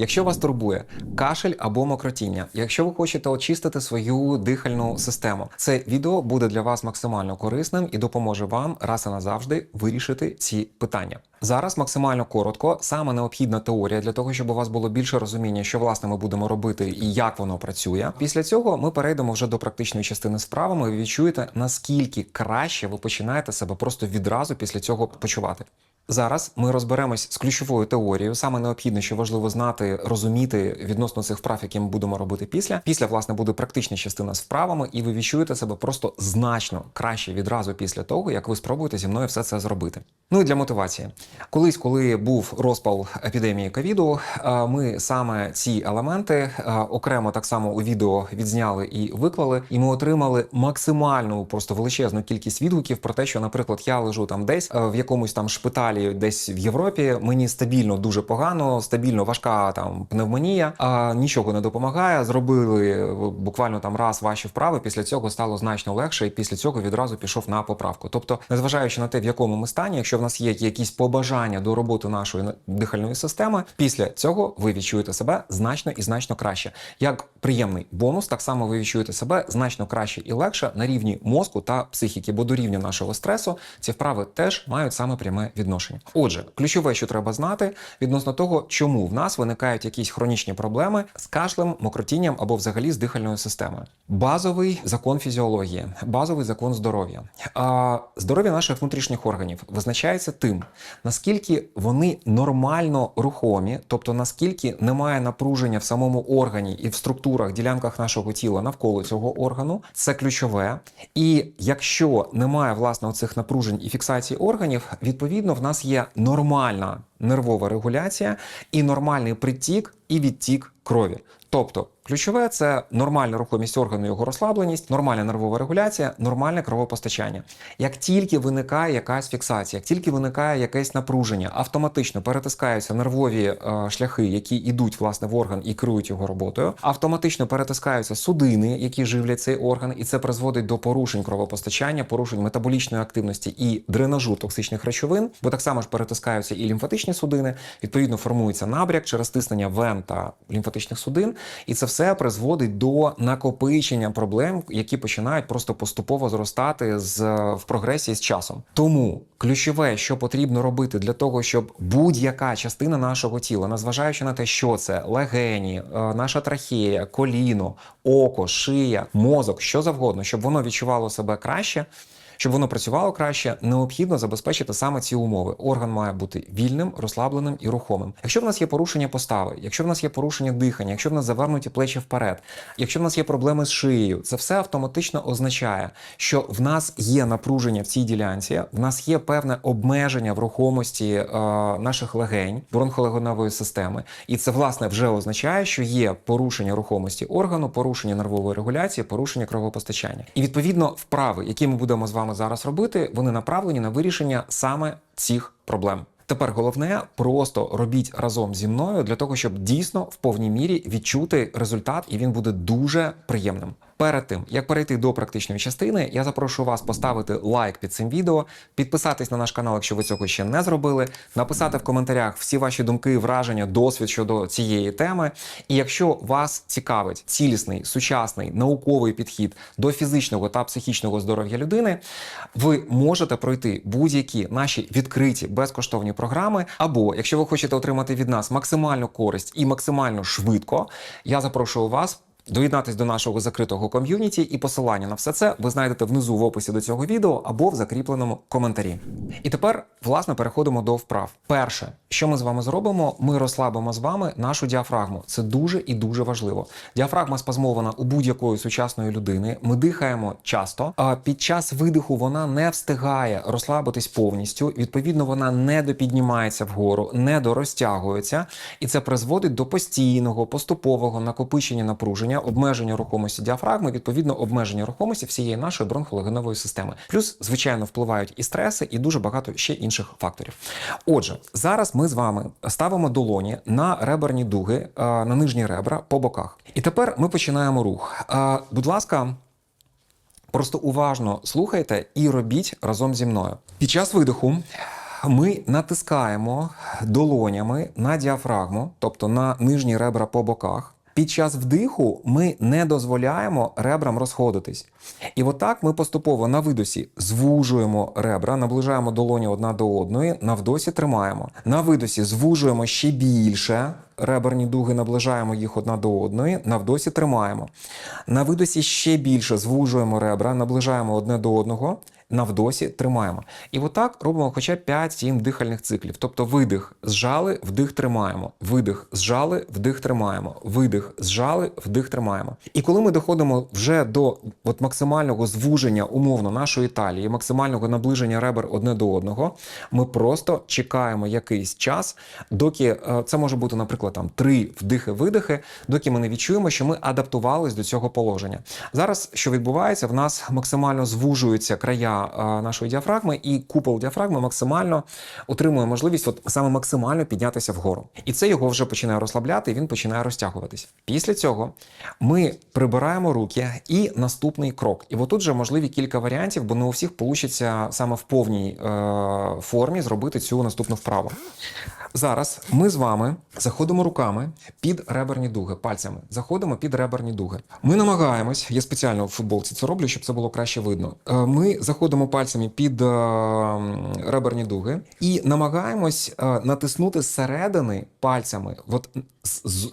Якщо вас турбує кашель або мокротіння, якщо ви хочете очистити свою дихальну систему, це відео буде для вас максимально корисним і допоможе вам раз і назавжди вирішити ці питання. Зараз максимально коротко, саме необхідна теорія для того, щоб у вас було більше розуміння, що власне ми будемо робити і як воно працює. Після цього ми перейдемо вже до практичної частини з вправами. Ви відчуєте наскільки краще ви починаєте себе просто відразу після цього почувати. Зараз ми розберемось з ключовою теорією. Саме необхідне, що важливо знати, розуміти відносно цих вправ, які ми будемо робити після. Після власне буде практична частина з вправами, і ви відчуєте себе просто значно краще відразу після того, як ви спробуєте зі мною все це зробити. Ну і для мотивації, колись, коли був розпал епідемії ковіду, е, ми саме ці елементи е, окремо так само у відео відзняли і виклали, і ми отримали максимальну просто величезну кількість відгуків про те, що, наприклад, я лежу там десь е, в якомусь там шпиталі, десь в Європі. Мені стабільно дуже погано, стабільно важка там пневмонія, а нічого не допомагає. Зробили е, буквально там раз ваші вправи. Після цього стало значно легше, і після цього відразу пішов на поправку. Тобто, незважаючи на те, в якому ми стані, якщо в нас є якісь побажання до роботи нашої дихальної системи, після цього ви відчуєте себе значно і значно краще. Як приємний бонус, так само ви відчуєте себе значно краще і легше на рівні мозку та психіки, бо до рівня нашого стресу ці вправи теж мають саме пряме відношення. Отже, ключове, що треба знати відносно того, чому в нас виникають якісь хронічні проблеми з кашлем, мокротінням або взагалі з дихальною системою. Базовий закон фізіології, базовий закон здоров'я. А здоров'я наших внутрішніх органів визначається тим, наскільки вони нормально рухомі, тобто наскільки немає напруження в самому органі і в структурах, ділянках нашого тіла навколо цього органу, це ключове. І якщо немає власне оцих напружень і фіксації органів, відповідно в нас є нормальна нервова регуляція і нормальний притік і відтік крові. Тобто ключове це нормальна рухомість органу, його розслабленість, нормальна нервова регуляція, нормальне кровопостачання. Як тільки виникає якась фіксація, як тільки виникає якесь напруження, автоматично перетискаються нервові е, шляхи, які йдуть власне в орган і керують його роботою. Автоматично перетискаються судини, які живлять цей орган, і це призводить до порушень кровопостачання, порушень метаболічної активності і дренажу токсичних речовин, бо так само ж перетискаються і лімфатичні судини. Відповідно, формується набряк через стиснення вен та лімфатичних судин, і це все призводить до накопичення проблем, які починають просто поступово зростати з в прогресії з часом. Тому ключове, що потрібно робити для того, щоб будь-яка частина нашого тіла, незважаючи на те, що це легені, е, наша трахея, коліно, око, шия, мозок, що завгодно, щоб воно відчувало себе краще. Щоб воно працювало краще, необхідно забезпечити саме ці умови. Орган має бути вільним, розслабленим і рухомим. Якщо в нас є порушення постави, якщо в нас є порушення дихання, якщо в нас завернуті плечі вперед, якщо в нас є проблеми з шиєю, це все автоматично означає, що в нас є напруження в цій ділянці, в нас є певне обмеження в рухомості е, наших легень, бронхолегоневої системи, і це власне вже означає, що є порушення рухомості органу, порушення нервової регуляції, порушення кровопостачання. І відповідно вправи, які ми будемо з вами зараз робити, вони направлені на вирішення саме цих проблем. Тепер головне просто робіть разом зі мною для того, щоб дійсно в повній мірі відчути результат, і він буде дуже приємним. Перед тим як перейти до практичної частини, я запрошую вас поставити лайк під цим відео, підписатись на наш канал, якщо ви цього ще не зробили, написати в коментарях всі ваші думки, враження, досвід щодо цієї теми. І якщо вас цікавить цілісний, сучасний науковий підхід до фізичного та психічного здоров'я людини, ви можете пройти будь-які наші відкриті безкоштовні програми. Або якщо ви хочете отримати від нас максимальну користь і максимально швидко, я запрошую вас. Доєднатись до нашого закритого ком'юніті і посилання на все це ви знайдете внизу в описі до цього відео або в закріпленому коментарі. І тепер, власне, переходимо до вправ. Перше, що ми з вами зробимо, ми розслабимо з вами нашу діафрагму. Це дуже і дуже важливо. Діафрагма спазмована у будь-якої сучасної людини. Ми дихаємо часто, а під час видиху вона не встигає розслабитись повністю. Відповідно, вона не допіднімається вгору, не дорозтягується, і це призводить до постійного поступового накопичення напруження обмеження рухомості діафрагми, відповідно, обмеження рухомості всієї нашої бронхолегенової системи. Плюс, звичайно, впливають і стреси, і дуже багато ще інших факторів. Отже, зараз ми з вами ставимо долоні на реберні дуги, е, на нижні ребра по боках. І тепер ми починаємо рух. Е, Будь ласка. Просто уважно слухайте і робіть разом зі мною. Під час видиху ми натискаємо долонями на діафрагму, тобто на нижні ребра по боках. Під час вдиху ми не дозволяємо ребрам розходитись. І отак ми поступово на видосі звужуємо ребра, наближаємо долоні одна до одної, на вдосі тримаємо. На видосі звужуємо ще більше. Реберні дуги наближаємо їх одна до одної, на вдосі тримаємо. На видосі ще більше звужуємо ребра, наближаємо одне до одного, на вдосі тримаємо. І отак робимо хоча 5-7 дихальних циклів. Тобто видих зжали, вдих тримаємо. Видих зжали, вдих тримаємо. Видих зжали, вдих тримаємо. І коли ми доходимо вже до от максимального звуження умовно нашої талії, максимального наближення ребер одне до одного, ми просто чекаємо якийсь час, доки е, це може бути, наприклад, там три вдихи-видихи, доки ми не відчуємо, що ми адаптувались до цього положення. Зараз що відбувається, в нас максимально звужуються края нашої діафрагми, і купол діафрагми максимально отримує можливість от саме максимально піднятися вгору. І це його вже починає розслабляти, і він починає розтягуватись. Після цього ми прибираємо руки і наступний крок. І отут вже можливі кілька варіантів, бо не у всіх вийде саме в повній е, формі зробити цю наступну вправу. Зараз ми з вами заходимо руками під реберні дуги, пальцями заходимо під реберні дуги. Ми намагаємось, я спеціально в футболці це роблю, щоб це було краще видно. Е, Ми заходимо пальцями під е, реберні дуги і намагаємось е, натиснути зсередини пальцями, от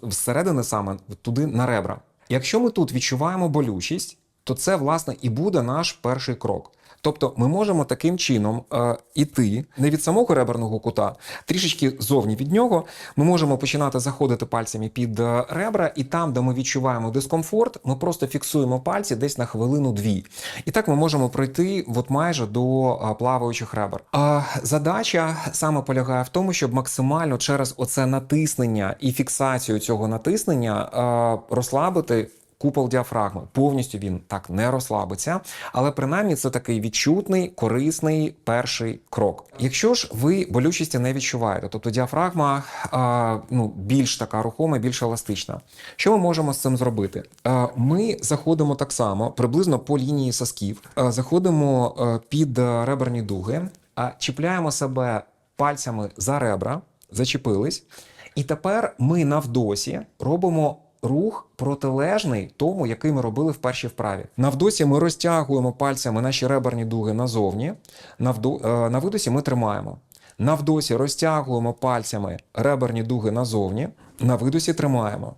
зсередини саме туди на ребра. Якщо ми тут відчуваємо болючість, то це власне і буде наш перший крок. Тобто ми можемо таким чином е, іти не від самого реберного кута, трішечки зовні від нього. Ми можемо починати заходити пальцями під е, ребра, і там, де ми відчуваємо дискомфорт, ми просто фіксуємо пальці десь на хвилину-дві. І так ми можемо пройти от майже до е, плаваючих ребер. А задача саме полягає в тому, щоб максимально через оце натиснення і фіксацію цього натиснення е, розслабити купол діафрагми. Повністю він так не розслабиться, але принаймні це такий відчутний, корисний перший крок. Якщо ж ви болючості не відчуваєте, тобто діафрагма а, ну, більш така рухома, більш еластична. Що ми можемо з цим зробити? А, ми заходимо так само, приблизно по лінії сосків, а, заходимо а, під реберні дуги, а чіпляємо себе пальцями за ребра, зачепились. І тепер ми на вдосі робимо рух протилежний тому, який ми робили в першій вправі. На вдосі ми розтягуємо пальцями наші реберні дуги назовні, на, вду... е, на видосі ми тримаємо. На вдосі розтягуємо пальцями реберні дуги назовні, на видосі тримаємо.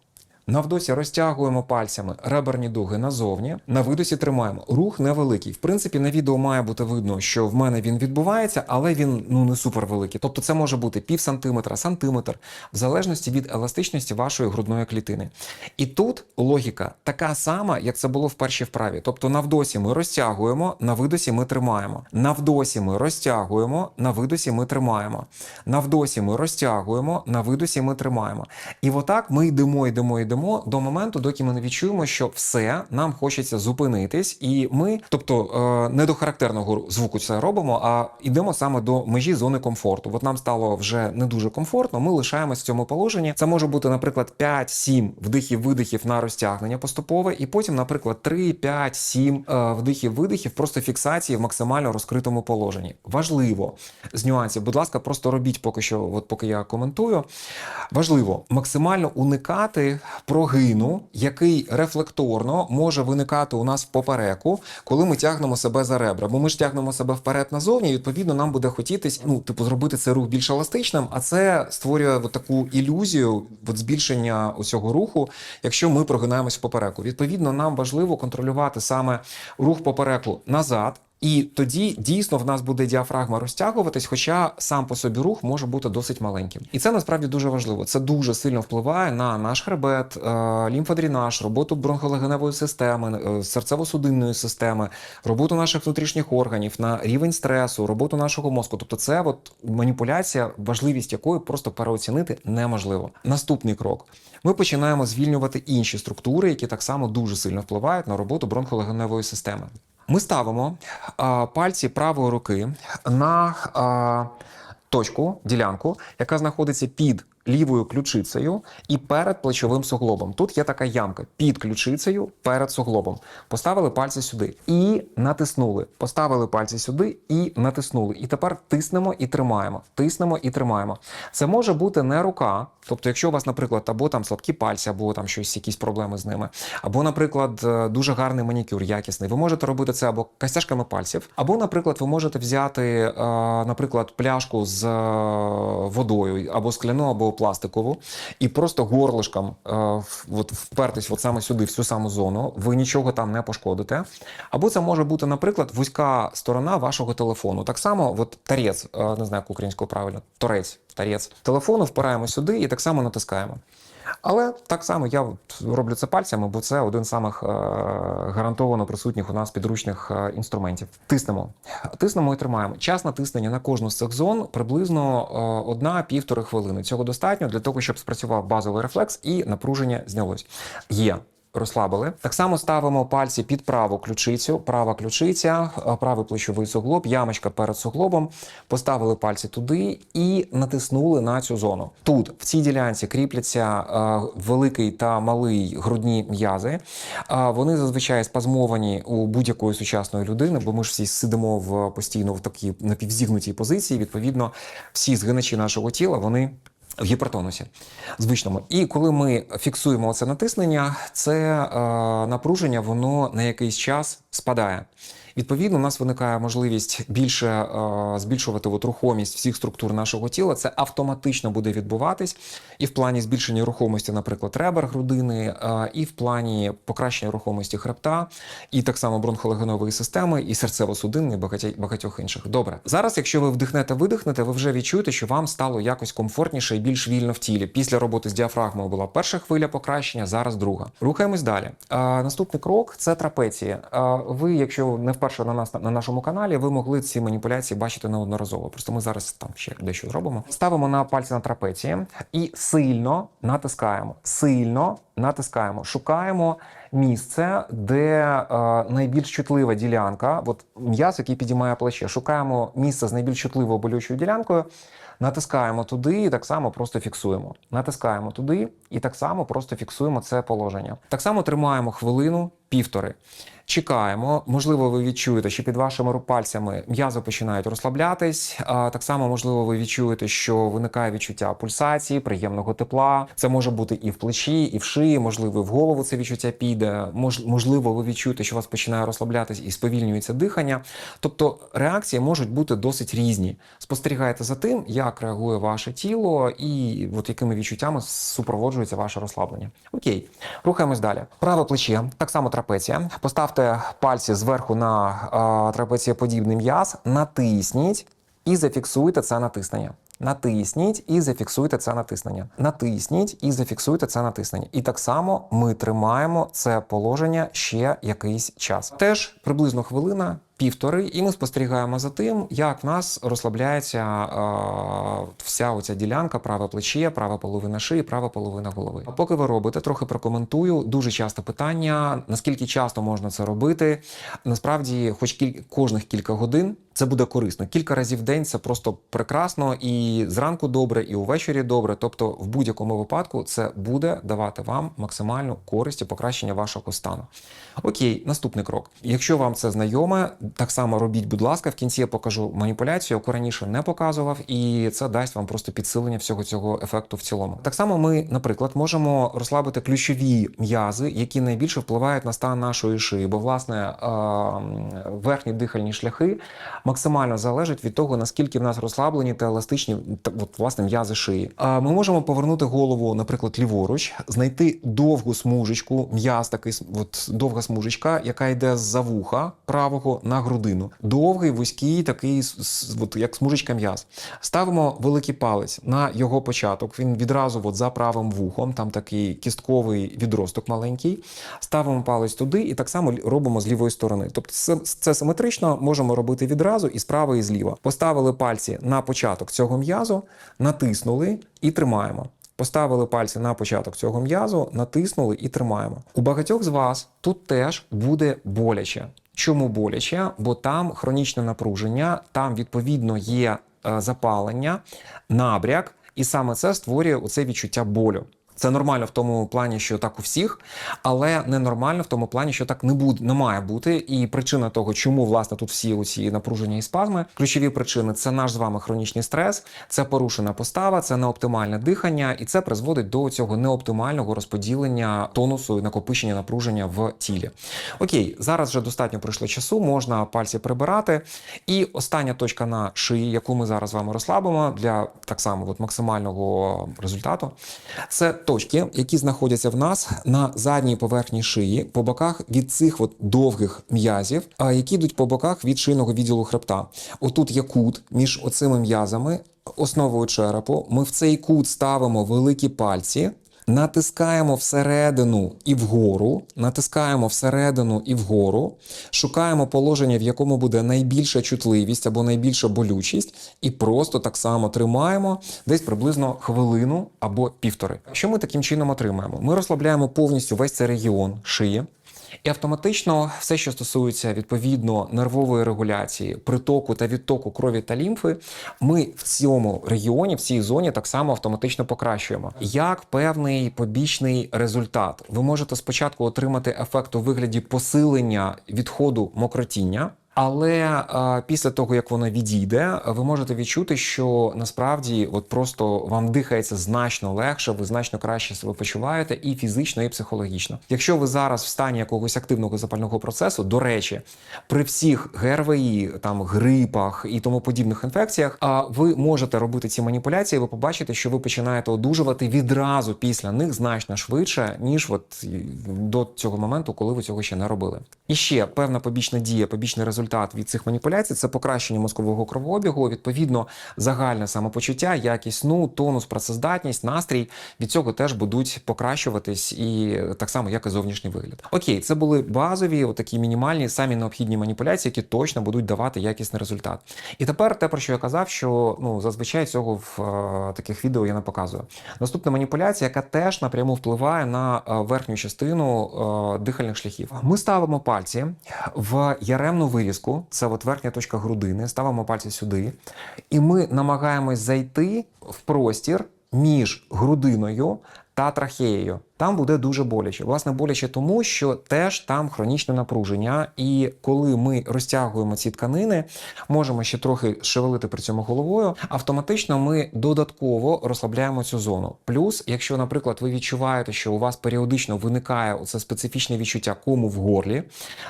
На вдосі розтягуємо пальцями реберні дуги назовні, на видосі тримаємо. Рух невеликий. В принципі, на відео має бути видно, що в мене він відбувається, але він ну не супер великий. Тобто це може бути пів сантиметра, сантиметр, в залежності від еластичності вашої грудної клітини. І тут логіка така сама, як це було в першій вправі. Тобто на вдосі ми розтягуємо, на видосі ми тримаємо. На вдосі ми розтягуємо, на видосі ми тримаємо. На вдосі ми розтягуємо, на видосі ми тримаємо. І отак ми йдемо, йдемо, йдемо до моменту, доки ми не відчуємо, що все нам хочеться зупинитись, і ми, тобто е, не до характерного звуку це робимо, а йдемо саме до межі зони комфорту. От нам стало вже не дуже комфортно. Ми лишаємось в цьому положенні. Це може бути, наприклад, 5-7 вдихів-видихів на розтягнення поступове, і потім, наприклад, 3, 5, 7 е, вдихів-видихів, просто фіксації в максимально розкритому положенні. Важливо з нюансів. Будь ласка, просто робіть поки що, от поки я коментую. Важливо максимально уникати прогину, який рефлекторно може виникати у нас в попереку, коли ми тягнемо себе за ребра. Бо ми ж тягнемо себе вперед назовні, і відповідно нам буде хотітись, ну, типу, зробити цей рух більш еластичним, а це створює от таку ілюзію от збільшення усього руху, якщо ми прогинаємось в попереку. Відповідно, нам важливо контролювати саме рух попереку назад. І тоді дійсно в нас буде діафрагма розтягуватись, хоча сам по собі рух може бути досить маленьким. І це насправді дуже важливо. Це дуже сильно впливає на наш хребет, е, лімфодренаж, роботу бронхолегеневої системи, е, серцево-судинної системи, роботу наших внутрішніх органів, на рівень стресу, роботу нашого мозку. Тобто, це от маніпуляція, важливість якої просто переоцінити неможливо. Наступний крок. Ми починаємо звільнювати інші структури, які так само дуже сильно впливають на роботу бронхолегеневої системи. Ми ставимо пальці правої руки на точку, ділянку, яка знаходиться під лівою ключицею і перед плечовим суглобом. Тут є така ямка під ключицею перед суглобом. Поставили пальці сюди і натиснули. Поставили пальці сюди і натиснули. І тепер тиснемо і тримаємо. Тиснемо і тримаємо. Це може бути не рука. Тобто, якщо у вас, наприклад, або там слабкі пальці, або там щось, якісь проблеми з ними, або, наприклад, е, дуже гарний манікюр, якісний, ви можете робити це або костяшками пальців, або, наприклад, ви можете взяти, е, наприклад, пляшку з е, водою, або скляну, або пластикову, і просто горлишком е, от, впертись от саме сюди, в цю саму зону, ви нічого там не пошкодите. Або це може бути, наприклад, вузька сторона вашого телефону. Так само, от тарець, е, не знаю, як українською правильно, торець, тарець телефону впираємо сюди і так само натискаємо. Але так само я роблю це пальцями, бо це один з самих е, гарантовано присутніх у нас підручних е, інструментів. Тиснемо, тиснемо і тримаємо. Час натиснення на кожну з цих зон приблизно е, одна-півтори хвилини. Цього достатньо для того, щоб спрацював базовий рефлекс і напруження знялось. Є. Розслабили. Так само ставимо пальці під праву ключицю, права ключиця, е, правий плечовий суглоб, ямочка перед суглобом. Поставили пальці туди і натиснули на цю зону. Тут в цій ділянці кріпляться е, великий та малий грудні м'язи. Е, вони зазвичай спазмовані у будь-якої сучасної людини, бо ми ж всі сидимо в постійно в такій напівзігнутій позиції. Відповідно, всі згиначі нашого тіла вони в гіпертонусі звичному. І коли ми фіксуємо це натиснення, це е, напруження воно на якийсь час спадає. Відповідно, у нас виникає можливість більше е, збільшувати от рухомість всіх структур нашого тіла. Це автоматично буде відбуватись і в плані збільшення рухомості, наприклад, ребер грудини, е, і в плані покращення рухомості хребта, і так само бронхолегенової системи, і серцево-судинної, і багатя- багатьох інших. Добре, зараз, якщо ви вдихнете, видихнете, ви вже відчуєте, що вам стало якось комфортніше і більш вільно в тілі. Після роботи з діафрагмою була перша хвиля покращення, зараз друга. Рухаємось далі. Е, наступний крок це трапеція. Е, ви, якщо не вперше на нас на нашому каналі, ви могли ці маніпуляції бачити неодноразово. Просто ми зараз там ще дещо зробимо. Ставимо на пальці на трапеції і сильно натискаємо. Сильно натискаємо, шукаємо місце, де е, найбільш чутлива ділянка, от м'яз, який підіймає плече. Шукаємо місце з найбільш чутливою болючою ділянкою. Натискаємо туди і так само просто фіксуємо. Натискаємо туди і так само просто фіксуємо це положення. Так само тримаємо хвилину, півтори. Чекаємо. Можливо, ви відчуєте, що під вашими пальцями м'язи починають розслаблятись. Так само, можливо, ви відчуєте, що виникає відчуття пульсації, приємного тепла. Це може бути і в плечі, і в шиї, можливо, в голову це відчуття піде. Мож- можливо, ви відчуєте, що у вас починає розслаблятись і сповільнюється дихання. Тобто реакції можуть бути досить різні. Спостерігайте за тим, як реагує ваше тіло і от якими відчуттями супроводжується ваше розслаблення. Окей, рухаємось далі. Праве плече, так само трапеція. Поставте пальці зверху на а, трапецієподібний м'яз, натисніть і зафіксуйте це натиснення. Натисніть і зафіксуйте це натиснення. Натисніть і зафіксуйте це натиснення. І так само ми тримаємо це положення ще якийсь час. Теж приблизно хвилина. Півтори, і ми спостерігаємо за тим, як в нас розслабляється е, вся оця ділянка, праве плече, права половина шиї, права половина голови. А поки ви робите, трохи прокоментую. Дуже часто питання: наскільки часто можна це робити? Насправді, хоч кіль... кожних кілька годин це буде корисно. Кілька разів в день це просто прекрасно, і зранку добре, і увечері добре. Тобто, в будь-якому випадку це буде давати вам максимальну користь і покращення вашого стану. Окей, наступний крок. Якщо вам це знайоме, так само робіть, будь ласка. В кінці я покажу маніпуляцію, яку раніше не показував, і це дасть вам просто підсилення всього цього ефекту в цілому. Так само ми, наприклад, можемо розслабити ключові м'язи, які найбільше впливають на стан нашої шиї, бо власне е, верхні дихальні шляхи максимально залежать від того, наскільки в нас розслаблені та еластичні та, от, власне м'язи шиї. А ми можемо повернути голову, наприклад, ліворуч, знайти довгу смужечку, м'яз такий от довга смужечка, яка йде з-за вуха правого на грудину. Довгий, вузький, такий от, як смужечка м'яз. Ставимо великий палець на його початок. Він відразу от, за правим вухом, там такий кістковий відросток маленький. Ставимо палець туди і так само робимо з лівої сторони. Тобто це, це симетрично можемо робити відразу і справа, і зліва. Поставили пальці на початок цього м'язу, натиснули і тримаємо. Поставили пальці на початок цього м'язу, натиснули і тримаємо. У багатьох з вас тут теж буде боляче. Чому боляче? Бо там хронічне напруження, там відповідно є е, запалення, набряк. і саме це створює оце відчуття болю. Це нормально в тому плані, що так у всіх, але ненормально в тому плані, що так не буде, не має бути. І причина того, чому власне тут всі оці напруження і спазми, ключові причини це наш з вами хронічний стрес, це порушена постава, це неоптимальне дихання, і це призводить до цього неоптимального розподілення тонусу і накопичення напруження в тілі. Окей, зараз вже достатньо пройшло часу, можна пальці прибирати. І остання точка на шиї, яку ми зараз з вами розслабимо для так само от максимального результату, це точки, які знаходяться в нас на задній поверхні шиї, по боках від цих от довгих м'язів, які йдуть по боках від шийного відділу хребта. Отут є кут між оцими м'язами, основою черепу. Ми в цей кут ставимо великі пальці. Натискаємо всередину і вгору, натискаємо всередину і вгору, шукаємо положення, в якому буде найбільша чутливість або найбільша болючість, і просто так само тримаємо десь приблизно хвилину або півтори. Що ми таким чином отримаємо? Ми розслабляємо повністю весь цей регіон шиї. І автоматично все, що стосується відповідно нервової регуляції, притоку та відтоку крові та лімфи, ми в цьому регіоні, в цій зоні так само автоматично покращуємо. Як певний побічний результат, ви можете спочатку отримати ефект у вигляді посилення відходу мокротіння. Але після того, як воно відійде, ви можете відчути, що насправді от просто вам дихається значно легше, ви значно краще себе почуваєте і фізично, і психологічно. Якщо ви зараз в стані якогось активного запального процесу, до речі, при всіх ГРВІ, там грипах і тому подібних інфекціях, а ви можете робити ці маніпуляції, ви побачите, що ви починаєте одужувати відразу після них значно швидше, ніж от до цього моменту, коли ви цього ще не робили. І ще певна побічна дія, побічний результат від цих маніпуляцій це покращення мозкового кровообігу, відповідно, загальне самопочуття, якість сну, тонус, працездатність, настрій від цього теж будуть покращуватись, і так само, як і зовнішній вигляд. Окей, це були базові, такі мінімальні, самі необхідні маніпуляції, які точно будуть давати якісний результат. І тепер те, про що я казав, що ну зазвичай цього в е, таких відео я не показую. Наступна маніпуляція, яка теж напряму впливає на е, верхню частину е, дихальних шляхів. Ми ставимо пальці в яремну вирізку. Це от верхня точка грудини, ставимо пальці сюди, і ми намагаємось зайти в простір між грудиною та трахеєю. Там буде дуже боляче. Власне, боляче тому, що теж там хронічне напруження, і коли ми розтягуємо ці тканини, можемо ще трохи шевелити при цьому головою. Автоматично ми додатково розслабляємо цю зону. Плюс, якщо, наприклад, ви відчуваєте, що у вас періодично виникає оце специфічне відчуття кому в горлі,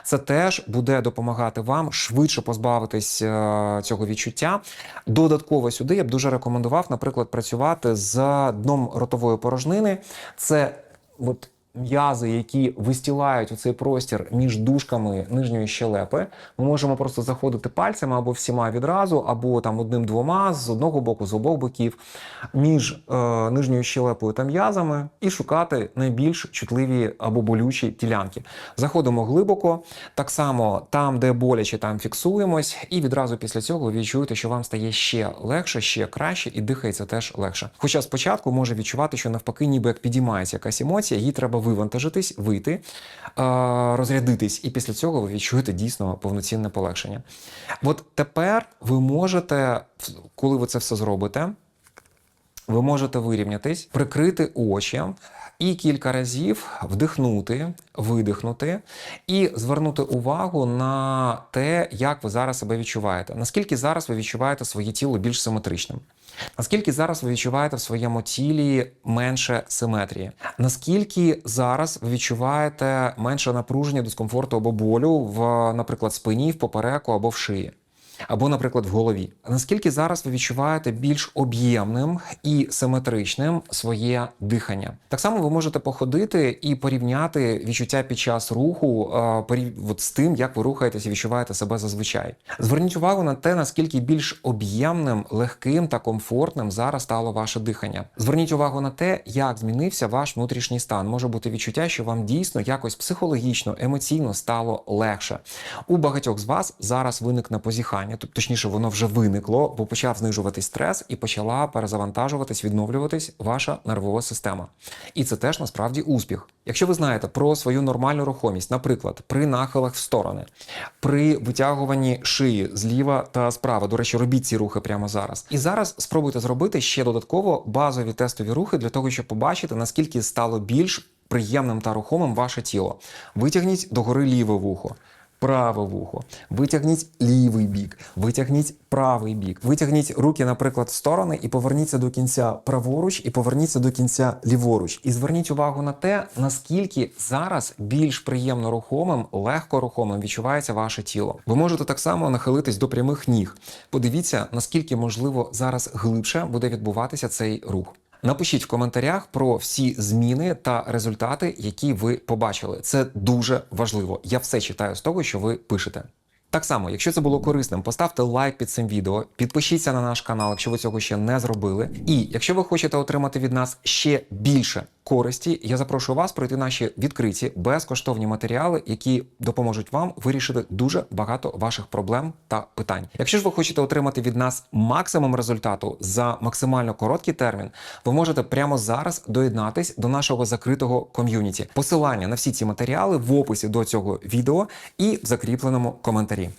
це теж буде допомагати вам швидше позбавитись е, цього відчуття. Додатково сюди я б дуже рекомендував, наприклад, працювати з дном ротової порожнини. Це от м'язи, які вистілають у цей простір між дужками нижньої щелепи. Ми можемо просто заходити пальцями або всіма відразу, або там одним-двома з одного боку, з обох боків, між е, нижньою щелепою та м'язами, і шукати найбільш чутливі або болючі ділянки. Заходимо глибоко, так само там, де боляче, там фіксуємось, і відразу після цього ви відчуєте, що вам стає ще легше, ще краще, і дихається теж легше. Хоча спочатку може відчувати, що навпаки, ніби як підіймається якась емоція, їй треба вивантажитись, вийти, розрядитись, і після цього ви відчуєте дійсно повноцінне полегшення. От тепер ви можете, коли ви це все зробите, ви можете вирівнятись, прикрити очі і кілька разів вдихнути, видихнути і звернути увагу на те, як ви зараз себе відчуваєте. Наскільки зараз ви відчуваєте своє тіло більш симетричним? Наскільки зараз ви відчуваєте в своєму тілі менше симетрії? Наскільки зараз ви відчуваєте менше напруження, дискомфорту або болю в, наприклад, спині, в попереку або в шиї? Або, наприклад, в голові. Наскільки зараз ви відчуваєте більш об'ємним і симетричним своє дихання? Так само ви можете походити і порівняти відчуття під час руху е, от з тим, як ви рухаєтесь і відчуваєте себе зазвичай. Зверніть увагу на те, наскільки більш об'ємним, легким та комфортним зараз стало ваше дихання. Зверніть увагу на те, як змінився ваш внутрішній стан. Може бути відчуття, що вам дійсно якось психологічно, емоційно стало легше. У багатьох з вас зараз виникне позіхання. Питання, тобто точніше, воно вже виникло, бо почав знижуватись стрес і почала перезавантажуватись, відновлюватись ваша нервова система. І це теж насправді успіх. Якщо ви знаєте про свою нормальну рухомість, наприклад, при нахилах в сторони, при витягуванні шиї зліва та справа. До речі, робіть ці рухи прямо зараз. І зараз спробуйте зробити ще додатково базові тестові рухи для того, щоб побачити, наскільки стало більш приємним та рухомим ваше тіло. Витягніть догори ліве вухо. Праве вухо, витягніть лівий бік, витягніть правий бік, витягніть руки, наприклад, в сторони і поверніться до кінця праворуч, і поверніться до кінця ліворуч. І зверніть увагу на те, наскільки зараз більш приємно рухомим, легко рухомим відчувається ваше тіло. Ви можете так само нахилитись до прямих ніг. Подивіться, наскільки можливо зараз глибше буде відбуватися цей рух. Напишіть в коментарях про всі зміни та результати, які ви побачили. Це дуже важливо. Я все читаю з того, що ви пишете. Так само, якщо це було корисним, поставте лайк під цим відео, підпишіться на наш канал, якщо ви цього ще не зробили. І якщо ви хочете отримати від нас ще більше користі, я запрошую вас пройти наші відкриті безкоштовні матеріали, які допоможуть вам вирішити дуже багато ваших проблем та питань. Якщо ж ви хочете отримати від нас максимум результату за максимально короткий термін, ви можете прямо зараз доєднатись до нашого закритого ком'юніті. Посилання на всі ці матеріали в описі до цього відео і в закріпленому коментарі.